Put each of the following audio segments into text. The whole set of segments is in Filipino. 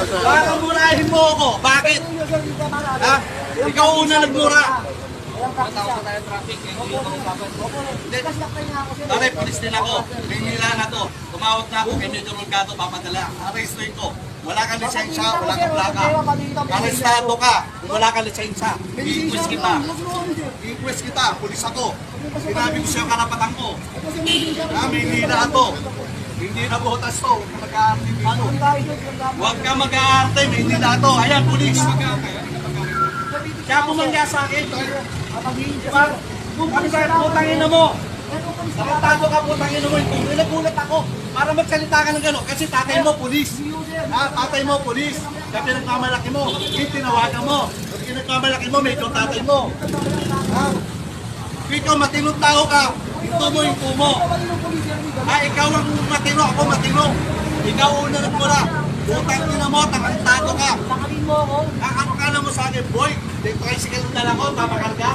Baka murahin mo ako. Bakit? Ha? Ikaw una nagmura. Pare, polis din ako. Nila na to. Tumawag na ako kay Major Mercado, papadala. Arrestuin ko. Wala kang lisensya, wala kang plaka. Arestado ka. Wala kang lisensya, i-quiz kita. I-quiz kita, pulis ako. Sinabi ko sa'yo karapatan ko. Ha, may nila to. Hindi na botas to. Ka mag-aarte dito. Huwag ka mag-aarte, may nila to. Ayan, pulis. Kaya pumangya sa akin. Kung pagkakit putang ina mo. Nakatago ka putang ina mo. Nagulat ako para magsalita ka ng gano'n. Kasi tatay mo, pulis. Ha, tatay mo, pulis. Kaya pinagmamalaki mo. Hindi tinawagan mo. Kung pinagmamalaki mo, medyo tatay mo. Ha? Ikaw, matinong tao ka. Ito mo yung kumo. Ha, ikaw ang matino, ako matino. Ikaw una nagmura. Putang ina mo, takantado ka. Sakalin mo ako. Ah, ano ka na mo sa akin, boy? Dito kayo sigal ng dala ko, papakarga.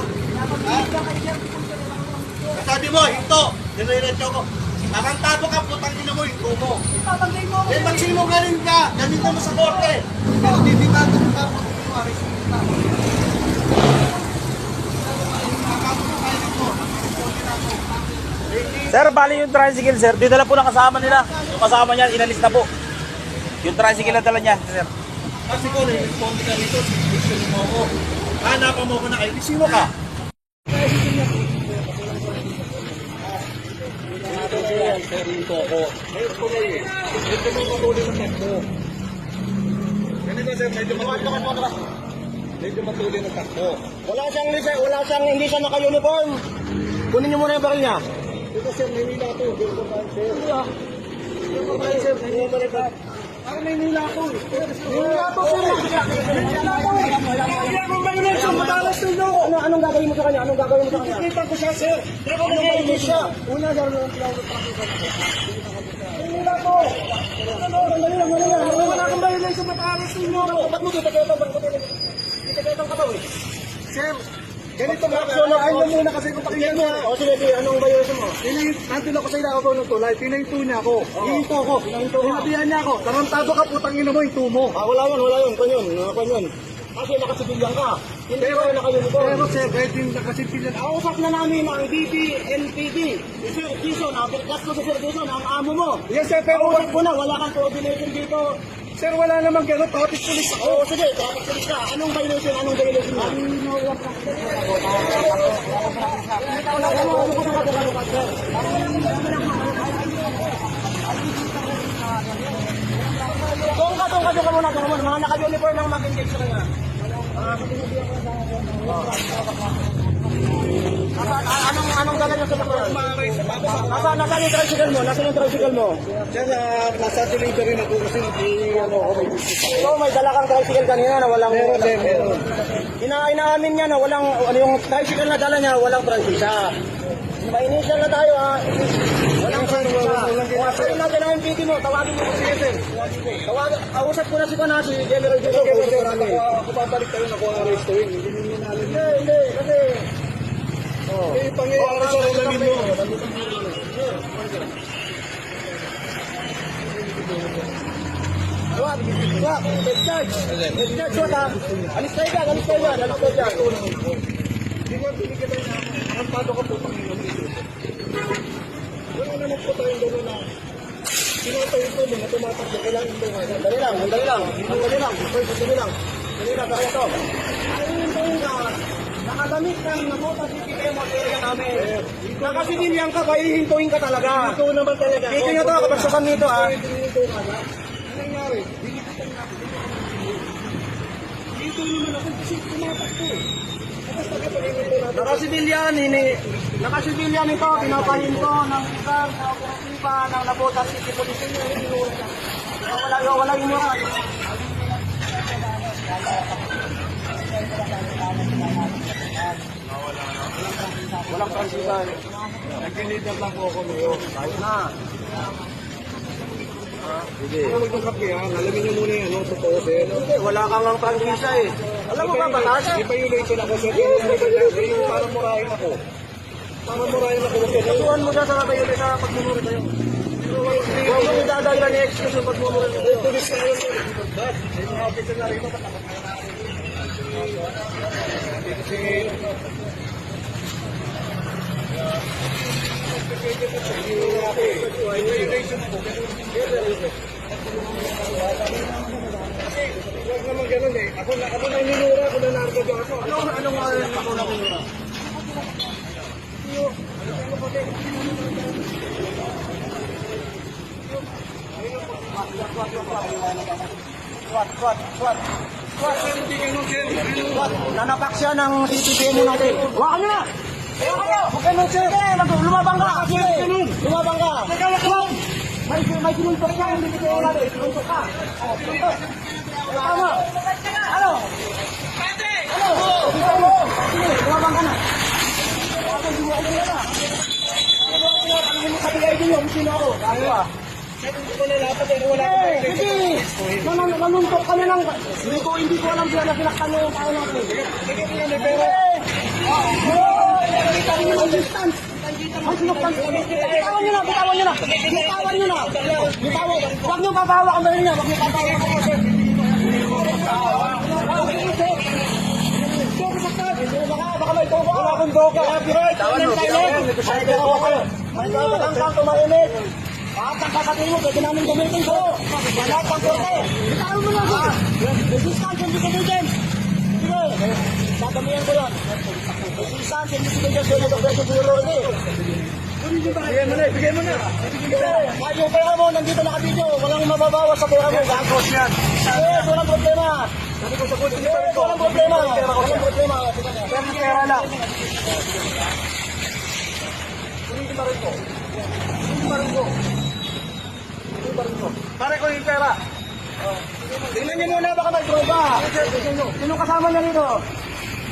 Ha? Sabi mo, ito, nire-retso ko. Tarantado ka, putang ina mo, ito mo. Ipapaglay mo ako. Eh, magsinungaling ka, ganito mo sa korte. Pero diditado mo ka, putang ina mo. Sir, bali yung tricycle, sir. Dinala po ng kasama nila. Yung kasama niya, inalis na po. Yung tricycle na dala niya, sir. Kasi ko, nire-respond ka rito, gusto mo ako. Hanapan mo ko na kayo, sino ka? Ito ko. Ito ko eh. Ito mo matuloy ng takbo. Ganito sir, medyo matuloy. Medyo matuloy ng takbo. Wala siyang wala siyang hindi siya naka-uniform. Kunin niyo muna yung baril niya. Ito sir, may nila to. Ganito ba sir? Ganito ba sir? Ganito ba sir? Parang may nila ako eh. Wala po sir. Wala po. Hindi ako violation, madalas ninyo. Ano anong gagawin mo sa kanya? Anong gagawin mo sa kanya? Kita ko siya sir. Pero Anong violation siya? Una sir, ko Wala po. Sandali lang, wala kang violation, madalas ninyo. Ba't mo dito kayo ba? Ba't mo dito? Dito kayo ka ba eh? Sir, ganito ba? Aksyonahin mo muna kasi kung pakinggan mo. O sige, sige. Anong violation mo? Pinay, nandun ako sa ilabaw ng tulay, pinahinto niya ako. Hihinto ko. Pinahinto ka. Sinabihan niya ako, tarantado ka putang ina mo, hinto mo. Ah, wala yun, wala yun. Ah, kwan yun. Kasi nakasibilyan ka. Hindi Pero- ka naka-uniform. Pero sir, kahit yung nakasipilan ako, Kausap na namin ang DPNPD. Si Sir Jason, abot ko si Sir Jason, ang amo mo. yes sir, pero Kausap ko na, wala kang coordination dito. Sir, wala namang gano'n, traffic police ako. Oo, sige, dapat pulis ka. Anong violation? Anong violation mo? Wala ka ano ko sa kadukadukat, sir? Doon ka, doon ka, doon ka muna, doon ka muna. Mga naka-uniform lang mag-engage kanya. Nasa, ah, anong, anong niyo sa bakuran? Nasa, nasa yung tricycle mo? Nasa yung tricycle mo? Sir, uh, nasa delivery na po kasi hindi ano ako may business ako. Ikaw, may dala kang tricycle kanina na walang... Meron sir, meron. Ina inaamin niya na walang, ano yung tricycle na dala niya, walang prangkisa. Pa-initial na tayo ha. Walang prangkisa. Kung ano natin ang MPD mo, tawagin mo si Sir. Tawagin, kausap ko na si Pana, si General Dito. Ako, babalik kayo na kung ang. Hindi ninyo namin. Hindi, hindi, kasi... Eh, pangyayari sa ulamin mo. Tawag, tawag, head charge. Head charge, wala. Alis tayo dyan, alis tayo dyan, alis tayo dyan. Hindi ko binigyan na tarantado ka putang ina mo. Wala naman po tayong gano'n na sinatayin ko mga tumatakbo. Kailangan ito nga. Dali lang, dali lang, dali lang, dali lang. Dali lang, kaya ito. Ayun po yung ah, nakagamit ng nabuta si PPM at area namin. Nakasibilyan ka, pahihintuin ka talaga. Ito naman talaga. Dito nyo to, kapagsukan nito ah. Dito nga na. Ano nangyari? Dito naman ako kasi ito na. Nakasibilyan, hini, nakasibilyan ito, pinapahinto ng sa operatiba ng nabuta City Police Station. Wala, wala yung mga. Walang prangkisa. Nag-leader lang po ako ngayon. Kahit na. Ano magkakape ha? Alamin niyo muna yung ano, totoo sir. Hindi, wala kang lang prangkisa eh. Alam mo ba, batas? May violation ako sir. Yung parang murahin ako. Parang murahin ako. Kasuhan mo siya sa kayo sa pagmumuri kayo. Huwag mo idadagdag na excuse yung pagmumura nito. Tulis na yun. Huwag naman eh. Ano ano na! Huwag nyo! Huwag ganun, sir! Lumabang ka! Sige! Lumabang ka! Huwag! May, may sinuntok siya, hindi ko kayo natin. Sinuntok ka. Oh, sinuntok. Tama. Ano? Ano? Ano? Sige, lumabang ka na. Ako, lumabang ka na. Ano mo kabigay din yung sino ako? Ah. Eh, hindi. Nan- Nanuntok ka na lang. Hindi ko, hindi ko alam kaya sinaktan niyo yung tao natin. Pero, oh, bitawan niyo ng distance. Ang sinuktan. Bitawan niyo na, bitawan niyo na. Bitawan niyo na. Bitawan. Huwag niyo papawa ang dali niya. Huwag niyo papawa ang dali niya. Wala akong toka. Bitawan niyo. May toka lang tumahimik. Lahat ng sasabihin mo, pwede namin gamitin ko. Lahat ng korte. Bitawan mo na. Resistance and disobedience. Dadamihan ko yun. Resistance and disobedience. Yun ang pwede siguro ini. Bigay mo na, bigay mo na. Yung pera mo, nandito nakabidyo. Walang mababawas sa pera mo. Gagos yan. Yes, walang problema. Yes, walang problema. Walang problema. Pero pera lang. Hindi pa rin ko. Hindi pa rin ko. Pare ko yung pera. Tingnan niyo muna baka may droga. Sino kasama niya rito?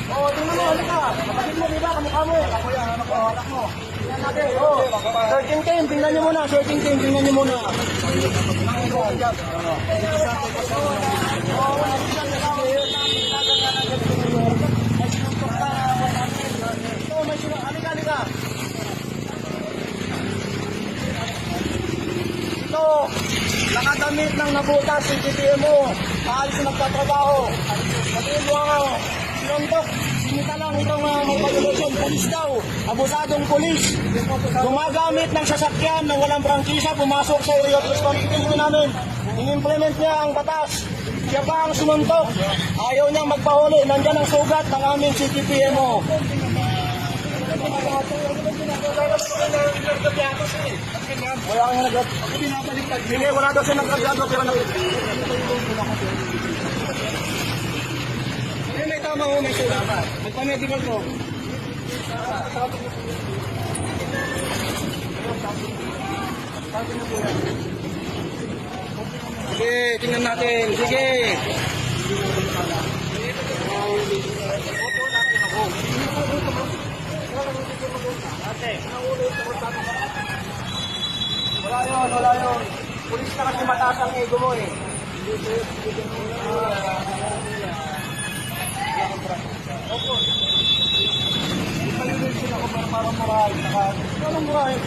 Oo, tingnan mo, ano ka? Kapatid mo, di ba? Kamukha mo. Ako yan, ano ko, anak mo. Tingnan natin, oo. Searching team, tingnan niyo muna. Searching team, tingnan niyo muna. Ito, may sino. Halika, halika. Ito, nakadamit ng nabutas si GTM mo. Maalis na nagtatrabaho. Sabihin mo ang sinuntok. Sinita lang itong uh, may violation. Polis daw. Abusadong polis. Gumagamit ng sasakyan ng walang prangkisa. Pumasok sa area of responsibility namin. In-implement niya ang batas. Siya pa ang sumuntok. Ayaw niyang magpahuli. Nandyan ang sugat ng aming CTPMO. Wala kang nag Hindi, wala daw siya nagkagado pero nag Hindi, may tama ho, may sulat. Magpa-medical ko. Sige, tingnan natin. Sige. Wala yun, wala yun. Pulis na kasi mataas ang ego mo eh. Anong murahin?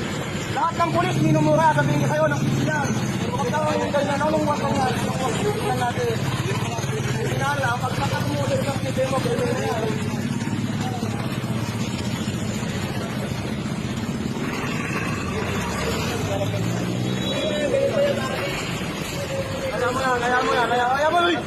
Lahat ng pulis minumura, sabihin niya kayo ng pisilan. Huwag daw yung ganyan, anong wag ka nga? Tingnan natin. Sinala, pag nakatumulit ng TV mo, na yan. Kaya mo yan, kaya mo yan, kaya, kaya mo yan.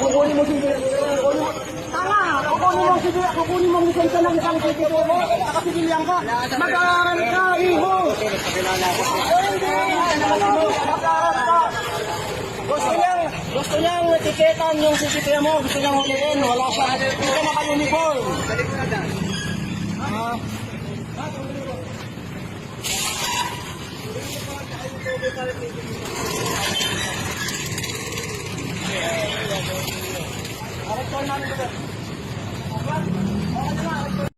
Kukunin mo Tama! Kukunin mo Tanga, kukunin mong sige, kukunin mong lisensya ng isang kritiko mo, nakasigilyang ka. Mag-aaral ka, iho! Mag-aaral ka. Gusto niyang, gusto niyang etiketan yung sisipya mo, gusto niyang huliin, wala siya. Hindi ka naka-uniform. Ah. Thank you. あっあっあっあっあっ